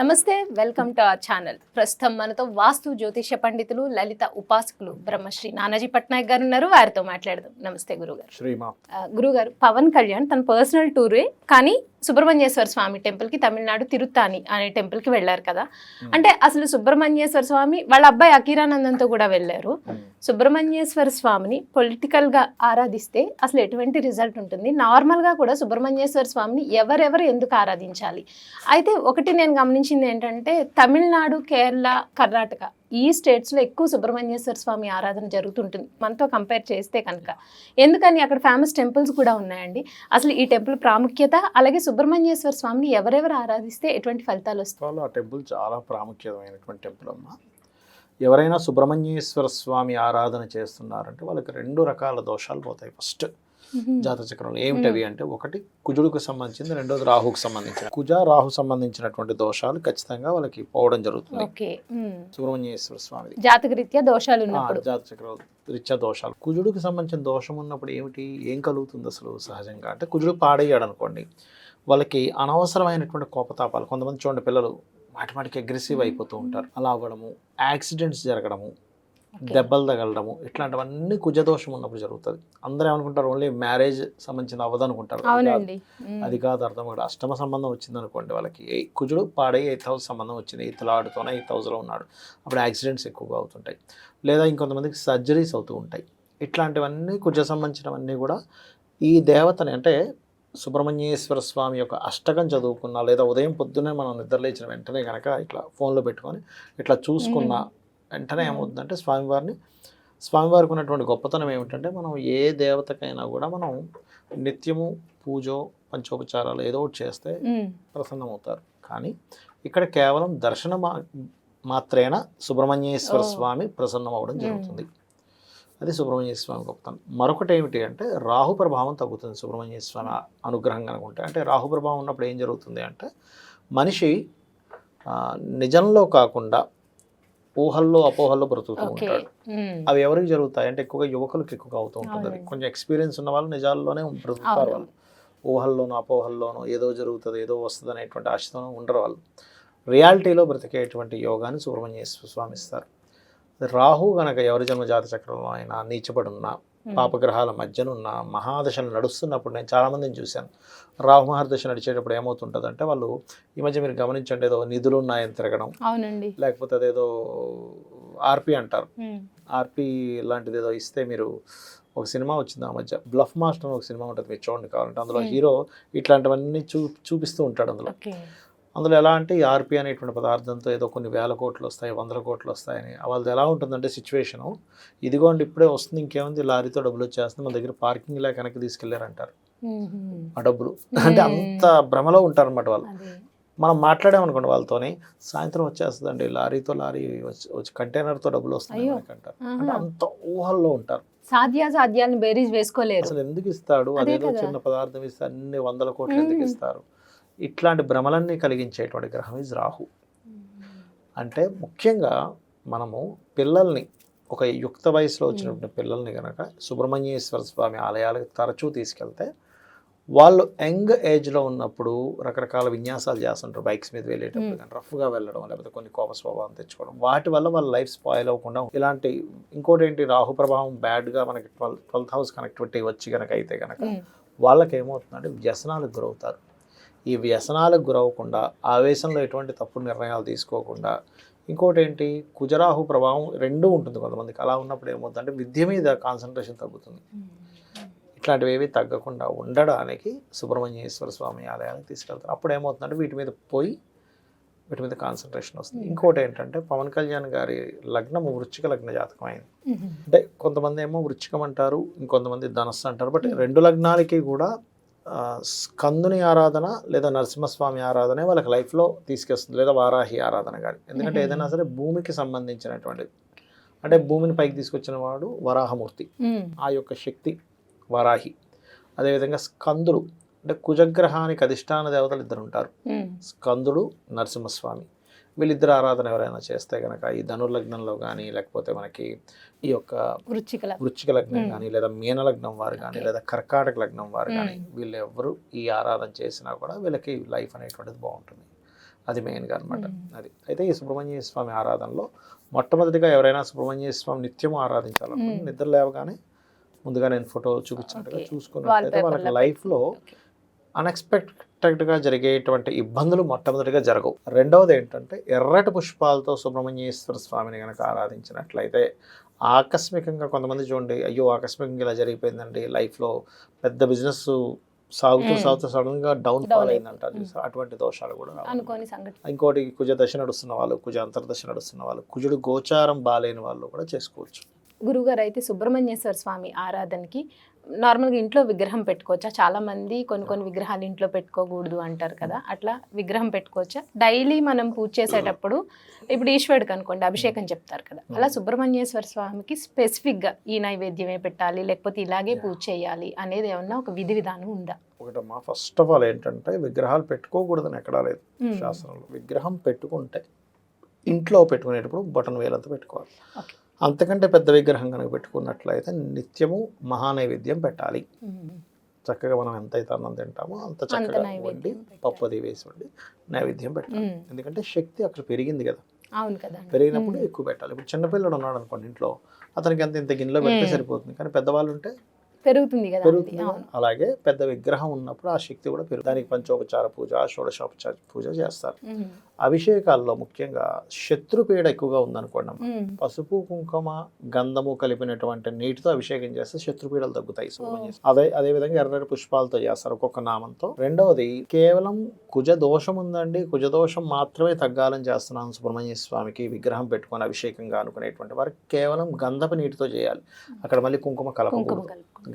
నమస్తే welcome to our channel. ప్రస్తుతం మనతో వాస్తు జ్యోతిష పండితులు లలిత ఉపాసకులు బ్రహ్మశ్రీ నానాజీ పట్నాయక్ గారు ఉన్నారు. వారితో మాట్లాడదాం. నమస్తే గురుగారు. గురుగారు పవన్ కళ్యాణ్ తన పర్సనల్ టూరే కానీ సుబ్రహ్మణ్యేశ్వర స్వామి టెంపుల్కి తమిళనాడు తిరుత్తాని అనే టెంపుల్కి వెళ్ళారు కదా. అంటే అసలు సుబ్రహ్మణ్యేశ్వర స్వామి వాళ్ళ అబ్బాయి అకీరానందంతో కూడా వెళ్ళారు. సుబ్రహ్మణ్యేశ్వర స్వామిని పొలిటికల్గా ఆరాధిస్తే అసలు ఎటువంటి రిజల్ట్ ఉంటుంది? నార్మల్గా కూడా సుబ్రహ్మణ్యేశ్వర స్వామిని ఎవరెవరు ఎందుకు ఆరాధించాలి? అయితే ఒకటి నేను గమనించింది ఏంటంటే తమిళనాడు కేరళ కర్ణాటక ఈ స్టేట్స్లో ఎక్కువ సుబ్రహ్మణ్యేశ్వర స్వామి ఆరాధన జరుగుతుంటుంది. మనతో కంపేర్ చేస్తే కనుక. ఎందుకని అక్కడ ఫేమస్ టెంపుల్స్ కూడా ఉన్నాయండి. అసలు ఈ టెంపుల్ ప్రాముఖ్యత అలాగే సుబ్రహ్మణ్యేశ్వర స్వామిని ఎవరెవరు ఆరాధిస్తే ఎటువంటి ఫలితాలు వస్తాయి? ఆ టెంపుల్ చాలా ప్రాముఖ్యమైనటువంటి టెంపుల్ అమ్మ. ఎవరైనా సుబ్రహ్మణ్యేశ్వర స్వామి ఆరాధన చేస్తున్నారంటే వాళ్ళకి రెండు రకాల దోషాలు పోతాయి. ఫస్ట్ జాతక చక్రంలో ఏమిటవి అంటే ఒకటి కుజుడికి సంబంధించింది రెండోది రాహుకు సంబంధించిన. కుజ రాహు సంబంధించినటువంటి దోషాలు ఖచ్చితంగా వాళ్ళకి పోవడం జరుగుతుంది. సుబ్రహ్మణ్యేశ్వర స్వామిది. జాతక రీత్యా దోషాలు జాతక చక్రం రీత్యా దోషాలు. కుజుడికి సంబంధించిన దోషం ఉన్నప్పుడు ఏమిటి? ఏం కలుగుతుంది అసలు సహజంగా? అంటే కుజుడు పాడయ్యాడు అనుకోండి వాళ్ళకి అనవసరమైనటువంటి కోపతాపాలు కొంతమంది చూడండి పిల్లలు మాటి మాటికి అగ్రెసివ్ అయిపోతూ ఉంటారు. అలా అవ్వడము యాక్సిడెంట్స్ జరగడము. దెబ్బలు తగలడము ఇట్లాంటివన్నీ కుజదోషం ఉన్నప్పుడు జరుగుతుంది. అందరూ ఏమనుకుంటారు ఓన్లీ మ్యారేజ్ సంబంధించిన అవ్వదు అనుకుంటారు అది కాదు. కాదు అర్థం కూడా అష్టమ సంబంధం వచ్చింది అనుకోండి వాళ్ళకి కుజుడు పాడై ఎయిత్ హౌస్ సంబంధం వచ్చింది? ఎయిత్ లాడుతోనే ఎయిత్ హౌస్లో ఉన్నాడు. అప్పుడు యాక్సిడెంట్స్ ఎక్కువగా అవుతుంటాయి. లేదా ఇంకొంతమందికి సర్జరీస్ అవుతూ ఉంటాయి. ఇట్లాంటివన్నీ కుజ సంబంధించినవన్నీ కూడా ఈ దేవతని అంటే సుబ్రహ్మణ్యేశ్వర స్వామి యొక్క అష్టకం చదువుకున్నా లేదా ఉదయం పొద్దున్నే మనం నిద్రలేచిన వెంటనే కనుక ఇట్లా ఫోన్లో పెట్టుకొని ఇట్లా చూసుకున్న వెంటనే ఏమవుతుందంటే స్వామివారిని స్వామివారికి ఉన్నటువంటి గొప్పతనం ఏమిటంటే మనం ఏ దేవతకైనా కూడా మనం నిత్యము పూజో పంచోపచారాలు ఏదో ఒకటి చేస్తే. ప్రసన్నమవుతారు కానీ ఇక్కడ కేవలం దర్శన మాత్రేన సుబ్రహ్మణ్యేశ్వర. స్వామి ప్రసన్నం అవ్వడం. జరుగుతుంది అది సుబ్రహ్మణ్యేశ్వర స్వామి గొప్పతనం మరొకటి ఏమిటి అంటే రాహు ప్రభావం తగ్గుతుంది సుబ్రహ్మణ్యేశ్వర స్వామి అనుగ్రహం కనుకుంటే అంటే రాహు ప్రభావం ఉన్నప్పుడు ఏం జరుగుతుంది అంటే మనిషి నిజంలో కాకుండా ఊహల్లో అపోహల్లో బ్రతుకుతూ ఉంటాడు. అవి ఎవరికి జరుగుతాయి అంటే ఎక్కువగా యువకులకు ఎక్కువగా అవుతూ ఉంటుంది. కొంచెం ఎక్స్పీరియన్స్ ఉన్న వాళ్ళు నిజాల్లోనే బ్రతుకుతారు. వాళ్ళు ఊహల్లోనూ అపోహల్లోనూ ఏదో జరుగుతుంది ఏదో వస్తుంది అనేటువంటి ఆశతోనూ ఉండరు వాళ్ళు రియాలిటీలో బ్రతికేటువంటి యోగాన్ని సుబ్రహ్మణ్యేశ్వర స్వామి ఇస్తారు రాహు గనక ఎవరి జన్మ జాత చక్రంలో అయినా నీచబడి ఉన్నా. పాపగ్రహాల మధ్యనున్న మహాదశలు నడుస్తున్నప్పుడు నేను చాలామందిని చూశాను. రాహు మహర్దశ నడిచేటప్పుడు ఏమవుతుంటుందంటే వాళ్ళు ఈ మధ్య మీరు గమనించండి ఏదో నిధులు ఉన్నాయని తిరగడం అవునండి. లేకపోతే అదేదో ఆర్పి అంటారు. ఆర్పి లాంటిది ఏదో ఇస్తే మీరు ఒక సినిమా వచ్చింది ఆ మధ్య. బ్లఫ్ మాస్టర్ ఒక సినిమా ఉంటుంది మీరు చూడండి కావాలంటే. అందులో. హీరో ఇట్లాంటివన్నీ చూ చూపిస్తూ ఉంటాడు అందులో. అందులో ఎలా అంటే ఈ ఆర్పి అనేటువంటి పదార్థంతో ఏదో కొన్ని వేల కోట్లు వస్తాయి వందల కోట్లు వస్తాయని. వాళ్ళది ఎలా ఉంటుందంటే సిచ్యువేషను. ఇదిగోండి ఇప్పుడే వస్తుంది ఇంకేముంది? లారీతో డబ్బులు వచ్చేస్తుంది మన దగ్గర పార్కింగ్ లేక వెనక్కి తీసుకెళ్ళారంటారు. ఆ డబ్బులు. అంటే అంత భ్రమలో ఉంటారన్నమాట వాళ్ళు. మనం మాట్లాడామనుకోండి వాళ్ళతోని సాయంత్రం వచ్చేస్తుందండి లారీతో లారీ వచ్చి కంటైనర్తో డబ్బులు వస్తాయి అంటారు అంటే. అంత ఊహల్లో ఉంటారు. సాధ్యాసాధ్యాలను బేరీజ్ వేసుకోలేరు. అసలు ఎందుకు ఇస్తాడు అదే అదేదో. చిన్న పదార్థం ఇస్తే అన్ని వందల కోట్లు ఎందుకు. ఇస్తారు? ఇట్లాంటి భ్రమలన్నీ కలిగించేటువంటి గ్రహం ఇస్ రాహు అంటే ముఖ్యంగా మనము పిల్లల్ని ఒక యుక్త వయసులో వచ్చినటువంటి పిల్లల్ని కనుక సుబ్రహ్మణ్యేశ్వర స్వామి ఆలయాలకు తరచూ తీసుకెళ్తే వాళ్ళు యంగ్ ఏజ్లో ఉన్నప్పుడు రకరకాల విన్యాసాలు చేస్తుంటారు బైక్స్ మీద వెళ్ళేటప్పుడు. కానీ రఫ్గా వెళ్ళడం లేకపోతే కొన్ని కోప స్వభావం తెచ్చుకోవడం వాటి వల్ల వాళ్ళ లైఫ్ స్పాయిల్ అవ్వకుండా ఇలాంటి ఇంకోటి ఏంటి రాహు ప్రభావం బ్యాడ్గా మనకి ట్వెల్వ్ ట్వెల్త్ హౌస్ కనెక్టివిటీ వచ్చి కనుక అయితే కనుక ఉమ్. వాళ్ళకి ఏమవుతుందంటే వ్యసనాలకు గురవుతారు ఈ వ్యసనాలకు గురవకుండా ఆవేశంలో ఎటువంటి తప్పుడు నిర్ణయాలు తీసుకోకుండా. ఇంకోటి ఏంటి కుజరాహు ప్రభావం రెండూ ఉంటుంది కొంతమందికి. అలా ఉన్నప్పుడు ఏమవుతుందంటే విద్య మీద కాన్సన్ట్రేషన్ తగ్గుతుంది. ఇట్లాంటివి ఏవి తగ్గకుండా ఉండడానికి సుబ్రహ్మణ్యేశ్వర స్వామి ఆలయానికి తీసుకెళ్తారు. అప్పుడు ఏమవుతుందంటే వీటి మీద పోయి వీటి మీద కాన్సన్ట్రేషన్ వస్తుంది. ఇంకోటి ఏంటంటే పవన్ కళ్యాణ్ గారి లగ్నం వృచ్చిక లగ్న జాతకం అయింది. అంటే కొంతమంది ఏమో వృచ్చికం అంటారు ఇంకొంతమంది ధనస్సు అంటారు. బట్ రెండు లగ్నాలకి కూడా స్కందుని ఆరాధన లేదా నరసింహస్వామి ఆరాధనే వాళ్ళకి లైఫ్లో తీసుకొస్తుంది లేదా వారాహి ఆరాధన కానీ. ఎందుకంటే. ఏదైనా సరే భూమికి సంబంధించినటువంటిది. అంటే భూమిని పైకి తీసుకొచ్చిన వాడు వరాహమూర్తి. ఆ యొక్క శక్తి వారాహి. అదేవిధంగా స్కందుడు అంటే కుజగ్రహానికి అధిష్టాన దేవతలు ఇద్దరు ఉంటారు. స్కందుడు నరసింహస్వామి. వీళ్ళిద్దరు ఆరాధన ఎవరైనా చేస్తే కనుక ఈ ధనుర్లగ్నంలో కానీ లేకపోతే మనకి ఈ యొక్క వృచ్చికల వృచ్చిక లగ్నం. కానీ లేదా మీన లగ్నం వారు కానీ. లేదా కర్కాటక లగ్నం వారు కానీ. వీళ్ళు ఎవరు ఈ ఆరాధన చేసినా కూడా వీళ్ళకి లైఫ్ అనేటువంటిది బాగుంటుంది అది మెయిన్గా అనమాట. అది అయితే ఈ సుబ్రహ్మణ్య స్వామి ఆరాధనలో మొట్టమొదటిగా ఎవరైనా సుబ్రహ్మణ్య స్వామి నిత్యం ఆరాధించాలనుకుంటే. నిద్ర లేవగానే ముందుగా నేను ఫోటో చూపించినట్టుగా. చూసుకున్నట్లయితే వాళ్ళకి లైఫ్లో. అన్ఎక్స్పెక్టెడ్గా జరిగేటువంటి ఇబ్బందులు మొట్టమొదటిగా జరగవు రెండవది ఏంటంటే ఎర్రటి పుష్పాలతో సుబ్రహ్మణ్యేశ్వర స్వామిని కనుక ఆరాధించినట్లయితే ఆకస్మికంగా కొంతమంది చూడండి అయ్యో ఆకస్మికంగా ఇలా జరిగిపోయిందండి లైఫ్లో పెద్ద బిజినెస్ సాగుతూ. సాగుతూ సడన్గా డౌన్ Down ఫాల్. అయిందంటారు చూసారా? అటువంటి దోషాలు కూడా రావు. అనుకోని సంఘటన ఇంకోటి కుజ దశ నడుస్తున్న వాళ్ళు కుజ అంతర్దశ నడుస్తున్న వాళ్ళు కుజుడు గోచారం బాలేని వాళ్ళు కూడా చేసుకోవచ్చు గురుగారు అయితే సుబ్రహ్మణ్యేశ్వర స్వామి ఆరాధనకి నార్మల్గా ఇంట్లో విగ్రహం పెట్టుకోవచ్చా? చాలా మంది కొన్ని కొన్ని విగ్రహాలు ఇంట్లో పెట్టుకోకూడదు అంటారు కదా? అట్లా విగ్రహం పెట్టుకోవచ్చా? డైలీ మనం పూజ చేసేటప్పుడు ఇప్పుడు ఈశ్వరుడికి అనుకోండి అభిషేకం చెప్తారు కదా? అలా సుబ్రహ్మణ్యేశ్వర స్వామికి స్పెసిఫిక్గా ఈ నైవేద్యమే పెట్టాలి లేకపోతే ఇలాగే పూజ చేయాలి అనేది ఏమన్నా ఒక విధి విధానం ఉందా? ఒకటమ్మా ఫస్ట్ ఆఫ్ ఆల్ ఏంటంటే విగ్రహాలు పెట్టుకోకూడదని ఎక్కడా లేదు మ్మ్. శాస్త్రంలో. విగ్రహం పెట్టుకుంటే ఇంట్లో పెట్టుకునేటప్పుడు బటన్ వేలంతా పెట్టుకోవాలి. అంతకంటే పెద్ద విగ్రహం కనుక పెట్టుకున్నట్లయితే నిత్యము మహానైవేద్యం పెట్టాలి. చక్కగా మనం ఎంతైతే అన్నం తింటామో అంత చక్కగా వండి. పప్పు అది వేసి వండి నైవేద్యం పెట్టాలి. ఎందుకంటే శక్తి అక్కడ పెరిగింది కదా అవును కదా పెరిగినప్పుడు ఎక్కువ పెట్టాలి ఇప్పుడు చిన్నపిల్లడు ఉన్నాడు అనుకోండి ఇంట్లో అతనికి అంత ఇంత గిన్నెలో పెడితే. సరిపోతుంది కానీ పెద్దవాళ్ళు ఉంటే పెరుగుతుంది కదా. పెరుగుతుంది అలాగే పెద్ద విగ్రహం ఉన్నప్పుడు ఆ శక్తి కూడా పెరుగు దానికి పంచోపచార పూజ షోడశోపచార పూజ చేస్తారు. అభిషేకాల్లో ముఖ్యంగా శత్రుపీడ ఎక్కువగా ఉందనుకోండి. పసుపు కుంకుమ గంధము కలిపినటువంటి నీటితో అభిషేకం చేస్తే శత్రుపీడలు తగ్గుతాయి. అదే అదే విధంగా ఎర్రటి పుష్పాలతో చేస్తారు ఒక్కొక్క నామంతో. రెండవది కేవలం కుజ దోషం ఉందండి. కుజ దోషం మాత్రమే తగ్గాలని చేస్తున్నాను సుబ్రహ్మణ్య స్వామికి విగ్రహం పెట్టుకొని అభిషేకంగా అనుకునేటువంటి వారికి కేవలం గంధపు నీటితో చేయాలి. అక్కడ మళ్ళీ కుంకుమ కలపకూడదు.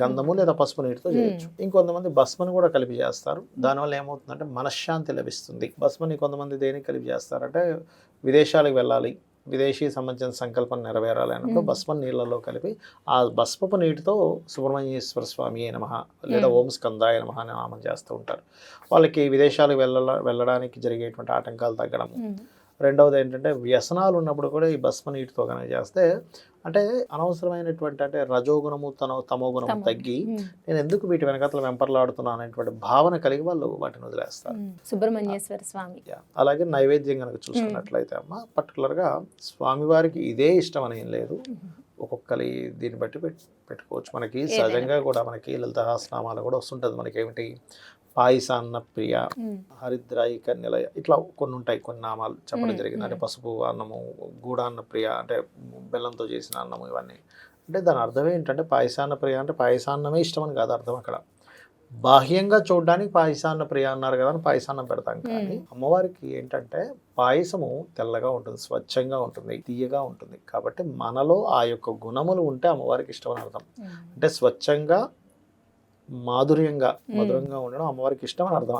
గంధము లేదా పసుపు నీటితో చేయొచ్చు. ఇంకొంతమంది భస్మని కూడా కలిపి చేస్తారు. దానివల్ల ఏమవుతుందంటే మనశ్శాంతి లభిస్తుంది. భస్మని కొంతమంది దేనికి కలిపి చేస్తారంటే విదేశాలకు వెళ్ళాలి విదేశీ సంబంధించిన సంకల్పం నెరవేరాలి అన్నప్పుడు. భస్మం నీళ్ళలో కలిపి ఆ భస్మపు నీటితో సుబ్రహ్మణ్యేశ్వర స్వామి నమః లేదా. ఓం స్కందాయ నమః అని నామం చేస్తూ ఉంటారు వాళ్ళకి విదేశాలకు వెళ్ళ వెళ్ళడానికి జరిగేటువంటి ఆటంకాలు తగ్గడం. రెండవది ఏంటంటే వ్యసనాలు ఉన్నప్పుడు కూడా ఈ భస్మ నీటితో కనుక చేస్తే అంటే అనవసరమైనటువంటి అంటే రజోగుణము తన తమో గుణము. తగ్గి. నేను ఎందుకు వీటి వెనకాతల వెంపర్లాడుతున్నాను అనేటువంటి భావన కలిగి వాళ్ళు వాటిని వదిలేస్తారు. సుబ్రహ్మణ్యేశ్వర స్వామి. అలాగే నైవేద్యం కనుక చూసుకున్నట్లయితే అమ్మ పర్టికులర్గా స్వామివారికి ఇదే ఇష్టం అని ఏం లేదు ఒక్కొక్కరి దీన్ని బట్టి పెట్ పెట్టుకోవచ్చు మనకి సహజంగా కూడా మనకి లలిత సహస్రనామాలు కూడా వస్తుంటుంది మనకి ఏమిటి పాయసాన్న ప్రియ మ్మ్. హరిద్రాయి కన్యలయ ఇట్లా కొన్ని ఉంటాయి కొన్ని నామాలు చెప్పడం. జరిగింది అంటే. పసుపు అన్నము గూడాన్న ప్రియ అంటే బెల్లంతో చేసిన అన్నము ఇవన్నీ అంటే దాని అర్థం ఏంటంటే పాయసాన్న ప్రియ అంటే పాయసాన్నమే ఇష్టం అని కాదు అర్థం అక్కడ బాహ్యంగా చూడడానికి పాయసాన్న ప్రియ అన్నారు కదా అని పాయసాన్నం పెడతాం కానీ మ్మ్. అమ్మవారికి ఏంటంటే పాయసము తెల్లగా ఉంటుంది స్వచ్ఛంగా ఉంటుంది తీయగా ఉంటుంది కాబట్టి మనలో ఆ యొక్క గుణములు ఉంటే అమ్మవారికి ఇష్టం అని అర్థం. అంటే స్వచ్ఛంగా మాధుర్యంగా. మధురంగా ఉండడం అమ్మవారికి ఇష్టం అని అర్థం